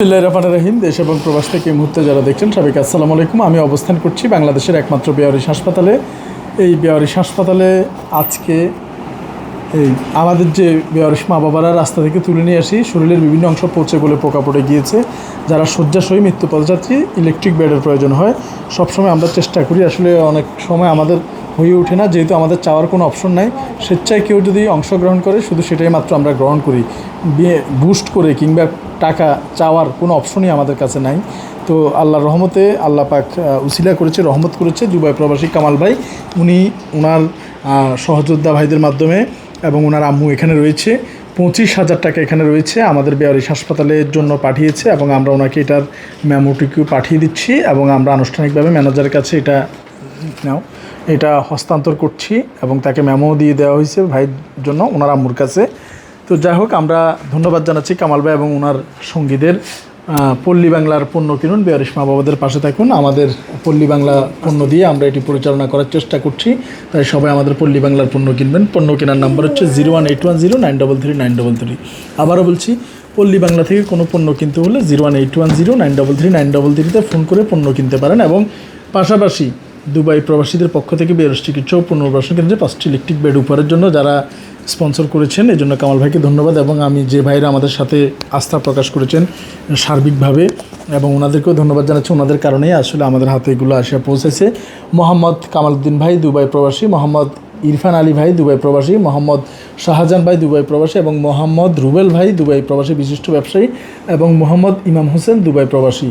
রহিম, দেশ এবং প্রবাস থেকে এই মুহূর্তে যারা দেখছেন সবাইকে আসসালামু আলাইকুম। আমি অবস্থান করছি বাংলাদেশের একমাত্র বেয়ারিশ হাসপাতালে। এই বেয়ারিশ হাসপাতালে আজকে এই আমাদের যে বেয়ারিশ মা বাবারা রাস্তা থেকে তুলে নিয়ে আসি, শরীরের বিভিন্ন অংশ পচে বলে পোকা পড়ে গিয়েছে। যারা শয্যাশয়ী মৃত্যু পথযাত্রী ইলেকট্রিক বেডের প্রয়োজন হয়। সবসময় আমরা চেষ্টা করি, আসলে অনেক সময় আমাদের হয়ে ওঠে না, যেহেতু আমাদের চাওয়ার কোনো অপশন নাই। স্বেচ্ছায় কেউ যদি অংশগ্রহণ করে, শুধু সেটাই মাত্র আমরা গ্রহণ করি। বিয়ে বুস্ট করে কিংবা টাকা চাওয়ার কোনো অপশনই আমাদের কাছে নাই। তো আল্লাহর রহমতে আল্লাহ পাক উসিলা করেছে, রহমত করেছে দুবাই প্রবাসী কামাল ভাই। উনি ওনার সহযোদ্ধা ভাইদের মাধ্যমে এবং ওনার আম্মু এখানে রয়েছে। পঁচিশ হাজার টাকা এখানে রয়েছে, আমাদের বেয়ারিশ হাসপাতালের জন্য পাঠিয়েছে এবং আমরা ওনাকে এটার মেমোটিকিউ পাঠিয়ে দিচ্ছি এবং আমরা আনুষ্ঠানিকভাবে ম্যানেজারের কাছে এটা নাও। এটা হস্তান্তর করছি এবং তাকে মেমো দিয়ে দেওয়া হয়েছে ভাইয়ের জন্য, ওনার আম্মুর কাছে। তো যাই হোক, আমরা ধন্যবাদ জানাচ্ছি কামাল ভাই এবং ওনার সঙ্গীদের। পল্লী বাংলার পণ্য কিনুন, বেয়ারিশ মা বাবাদের পাশে থাকুন। আমাদের পল্লী বাংলা পণ্য দিয়ে আমরা এটি পরিচালনা করার চেষ্টা করছি। তাই সবাই আমাদের পল্লী বাংলার পণ্য কিনবেন। পণ্য কেনার নাম্বার হচ্ছে zero one eight one zero nine double three nine double three. আবারও বলছি, পল্লী বাংলা থেকে কোনো পণ্য কিনতে হলে zero one eight one zero nine double three nine double থ্রিতে ফোন করে পণ্য কিনতে পারেন এবং পাশাপাশি দুবাই প্রবাসীদের পক্ষ থেকে বেরোস চিকিৎসা ও পুনর্বাসন কেন্দ্রে পাঁচটি ইলেকট্রিক বেড উপহারের জন্য যারা স্পন্সর করেছেন, এই জন্য কামাল ভাইকে ধন্যবাদ এবং আমি যে ভাইরা আমাদের সাথে আস্থা প্রকাশ করেছেন সার্বিকভাবে এবং ওনাদেরকেও ধন্যবাদ জানাচ্ছি। ওনাদের কারণেই আসলে আমাদের হাতে এগুলো আসিয়া পৌঁছেছে। মোহাম্মদ কামালউদ্দিন ভাই, দুবাই প্রবাসী, মোহাম্মদ ইরফান আলী ভাই, দুবাই প্রবাসী, মোহাম্মদ শাহজাহান ভাই, দুবাই প্রবাসী এবং মোহাম্মদ রুবেল ভাই, দুবাই প্রবাসী বিশিষ্ট ব্যবসায়ী এবং মোহাম্মদ ইমাম হোসেন, দুবাই প্রবাসী।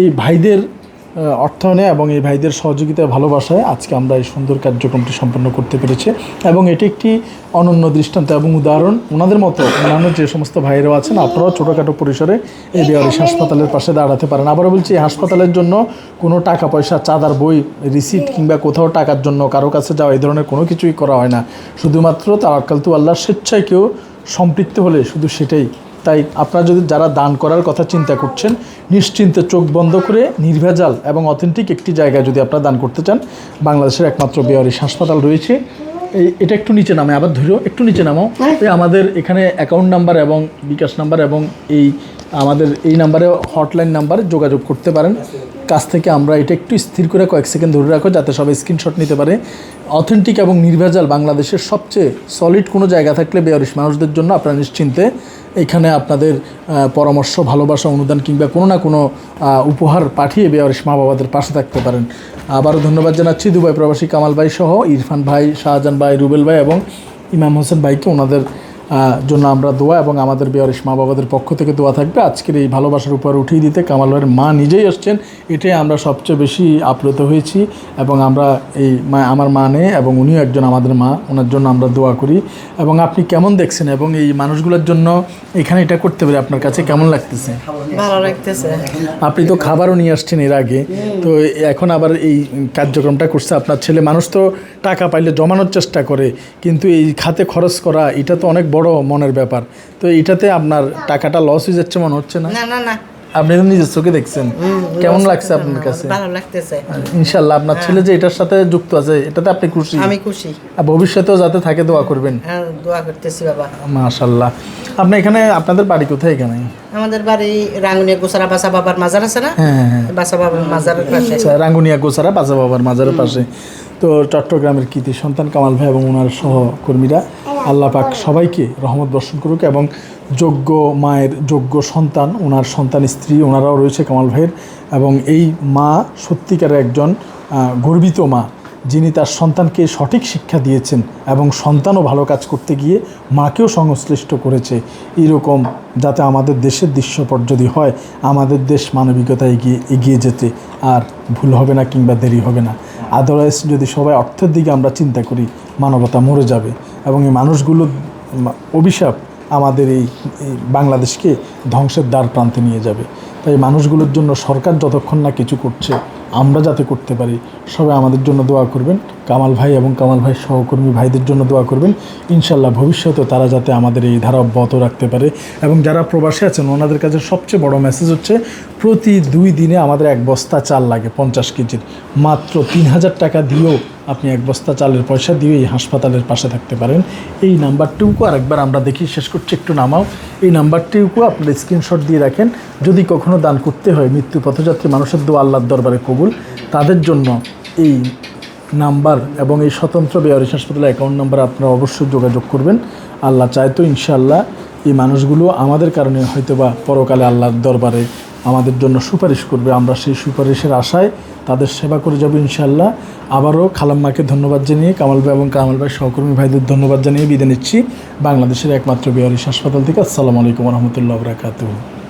এই ভাইদের অর্থায়নে এবং এই ভাইদের সহযোগিতায় ভালোবাসায় আজকে আমরা এই সুন্দর কার্যক্রমটি সম্পন্ন করতে পেরেছি। এবং এটি একটি অনন্য দৃষ্টান্ত এবং উদাহরণ। ওনাদের মতো অন্যান্য যে সমস্ত ভাইরাও আছেন, আপনারাও ছোটোখাটো পরিসরে এই বেয়ারিশ হাসপাতালের পাশে দাঁড়াতে পারেন। আবারও বলছি, এই হাসপাতালের জন্য কোনো টাকা পয়সা, চাঁদার বই, রিসিট কিংবা কোথাও টাকার জন্য কারও কাছে যাওয়া, এই ধরনের কোনো কিছুই করা হয় না। শুধুমাত্র তাওয়াক্কালতু আল্লাহর স্বেচ্ছায় কেউ সম্পৃক্ত হলে শুধু সেটাই তাই আপনারা যদি যারা দান করার কথা চিন্তা করছেন নিশ্চিন্তে চোখ বন্ধ করে নির্ভেজাল এবং অথেন্টিক একটি জায়গায় যদি আপনারা দান করতে চান বাংলাদেশের একমাত্র বেয়ারিশ হাসপাতাল রয়েছে। এই এটা একটু নিচে নামে আবার ধৈর্য একটু নিচে নামাও এই আমাদের এখানে অ্যাকাউন্ট নাম্বার এবং বিকাশ নাম্বার এবং এই আমাদের এই নাম্বারে হটলাইন নাম্বারে যোগাযোগ করতে পারেন। কাছ থেকে আমরা এটা একটু স্থির করে কয়েক সেকেন্ড ধরে রাখো যাতে সবাই স্ক্রিনশট নিতে পারে। অথেন্টিক এবং নির্ভেজাল বাংলাদেশের সবচেয়ে সলিড কোনো জায়গা থাকলে বেয়ারিশ মানুষদের জন্য আপনারা নিশ্চিন্তে এখানে আপনাদের পরামর্শ, ভালোবাসা, অনুদান কিংবা কোনো না কোনো উপহার পাঠিয়ে বেয়ারিশ মা বাবাদের পাশে থাকতে পারেন। আবারও ধন্যবাদ জানাচ্ছি দুবাই প্রবাসী কামাল ভাই সহ, ইরফান ভাই, শাহজাহান ভাই, রুবেল ভাই এবং ইমাম হোসেন ভাইকে ওনাদের জন্য আমরা দোয়া এবং আমাদের বেয়ারিশ মা বাবাদের পক্ষ থেকে দোয়া থাকবে। আজকের এই ভালোবাসার উপর উঠিয়ে দিতে কামাল ভাইয়ের মা নিজেই আসছেন এটাই আমরা সবচেয়ে বেশি আপ্লুত হয়েছি এবং আমরা এই মা আমার মা নেই এবং উনিও একজন আমাদের মা ওনার জন্য আমরা দোয়া করি। এবং আপনি কেমন দেখছেন এবং এই মানুষগুলোর জন্য এখানে এটা করতে পারি আপনার কাছে কেমন লাগতেছে? ভালো লাগতেছে। আপনি তো খাবারও নিয়ে আসছেন এর আগে তো এখন আবার এই কার্যক্রমটা করছে। আপনার ছেলে মানুষ তো টাকা পাইলে জমানোর চেষ্টা করে কিন্তু এই খাতে খরচ করা এটা তো অনেক বড় মনের ব্যাপার। তো এটাতে আপনার টাকাটা লস হয়ে যাচ্ছে মনে হচ্ছে না? না না না। আপনি তো নিজের চোখে দেখছেন। কেমন লাগছে আপনার কাছে? ভালো লাগতেছে। ইনশাল্লাহ আপনার ছেলে যে এটার সাথে যুক্ত আছে এটাতে আপনি খুশি? আমি খুশি। আর ভবিষ্যতেও যাতে থাকে দোয়া করবেন। হ্যাঁ দোয়া করতেছি বাবা। মাশাল্লাহ আপনি এখানে আপনাদের বাড়ি কোথায় এখানে? আমাদের বাড়ি রাঙ্গুনিয়া গোসারা বাসা বাবার মাজার আছে না? হ্যাঁ হ্যাঁ। হ্যাঁ বাসা বাবার মাজারের পাশে। আচ্ছা রাঙ্গুনিয়া গোসারা বাজা বাবার মাজারের পাশে। তো চট্টগ্রামের কৃতি সন্তান কামাল ভাই এবং ওনার সহকর্মীরা আল্লাহ পাক সবাইকে রহমত বর্ষণ করুক এবং যোগ্য মায়ের যোগ্য সন্তান, ওনার সন্তান স্ত্রী ওনারাও রয়েছে কামাল ভাইয়ের এবং এই মা সত্যিকারের একজন গর্বিত মা যিনি তার সন্তানকে সঠিক শিক্ষা দিয়েছেন এবং সন্তানও ভালো কাজ করতে গিয়ে মাকেও সংশ্লিষ্ট করেছে। এরকম যাতে আমাদের দেশের দৃশ্যপট যদি হয়, আমাদের দেশ মানবিকতায় এগিয়ে এগিয়ে যেতে আর ভুল হবে না কিংবা দেরি হবে না। আদারওয়াইজ যদি সবাই অর্থের দিকে আমরা চিন্তা করি, মানবতা মরে যাবে এবং এই মানুষগুলো অভিশাপ আমাদের এই বাংলাদেশকে ধ্বংসের দ্বার প্রান্তে নিয়ে যাবে। তাই মানুষগুলোর জন্য সরকার যতক্ষণ না কিছু করছে, আমরা যাতে করতে পারি, সবাই আমাদের জন্য দোয়া করবেন। কামাল ভাই এবং কামাল ভাই সহকর্মী ভাইদের জন্য দোয়া করবেন। ইনশাল্লাহ ভবিষ্যতে তারা যাতে আমাদের এই ধারা অব্যাহত রাখতে পারে এবং যারা প্রবাসী আছেন, ওনাদের কাছে সবচেয়ে বড় মেসেজ হচ্ছে, প্রতি দুই দিনে আমাদের এক বস্তা চাল লাগে পঞ্চাশ কেজির। মাত্র তিন হাজার টাকা দিয়েও আপনি এক বস্তা চালের পয়সা দিয়ে এই হাসপাতালের পাশে থাকতে পারেন। এই নাম্বারটুকু আরেকবার আমরা দেখি, শেষ করছি, একটু নামাও। এই নাম্বারটুকু আপনি একটা স্ক্রিনশট দিয়ে রাখেন। যদি কখনো দান করতে হয়, মৃত্যু পথযাত্রী মানুষের দোয়া আল্লাহর দরবারে কবুল। তাদের জন্য এই নাম্বার এবং এই স্বতন্ত্র বেয়ারিশ হাসপাতালের অ্যাকাউন্ট নাম্বার আপনারা অবশ্যই যোগাযোগ করবেন। আল্লাহ চায় তো ইনশাআল্লাহ এই মানুষগুলো আমাদের কারণে হয়তোবা পরকালে আল্লাহর দরবারে আমাদের জন্য সুপারিশ করবে। আমরা সেই সুপারিশের আশায় তাদের সেবা করে যাব ইনশাআল্লাহ। আবারও খালাম্মাকে ধন্যবাদ জানিয়ে, কামাল ভাই এবং কামাল ভাই সহকর্মী ভাইদের ধন্যবাদ জানিয়ে বিদায় নিচ্ছি। বাংলাদেশের একমাত্র বেয়ারিশ হাসপাতাল থেকে আসসালামু আলাইকুম রহমতুল্লাহ বরাকাতুহ।